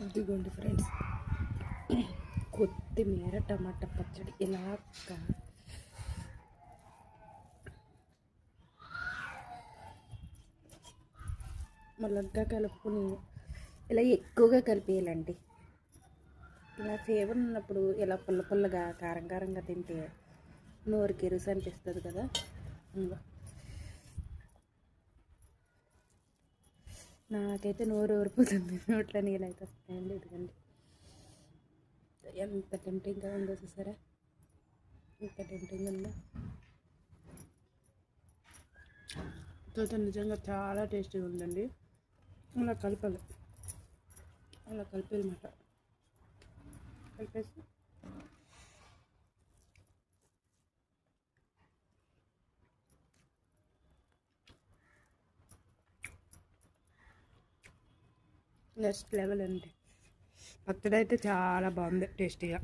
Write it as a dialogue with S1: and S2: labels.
S1: ఇదిగోండి ఫ్రెండ్స్. కొత్తిమీర టమాటా పచ్చడి ఇలా క- కలుపుకుని ఇలా ఎక్కువగా కలిపేయాలండి. ఇలా ఫేవర్ ఉన్నప్పుడు ఇలా పుల్ల పుల్లగా కారం కారంగా తింటే నోరుకి రుచి అనిపిస్తుంది కదా. నాకైతే నోరు ఊరిపోతుంది. నోట్లో నీళ్ళు అయితే వస్తాయండి ఇదిగండి ఎంత టెంప్టింగ్గా ఉందో చూసారా? ఎంత టెంప్టింగ్ ఉందో. అయితే నిజంగా చాలా టేస్టీగా ఉందండి. అలా కలపాలి. అలా కలిపేయమాట కలిపేసి నెక్స్ట్ లెవెల్ అండి. పచ్చడి అయితే చాలా బాగుంది టేస్టీగా.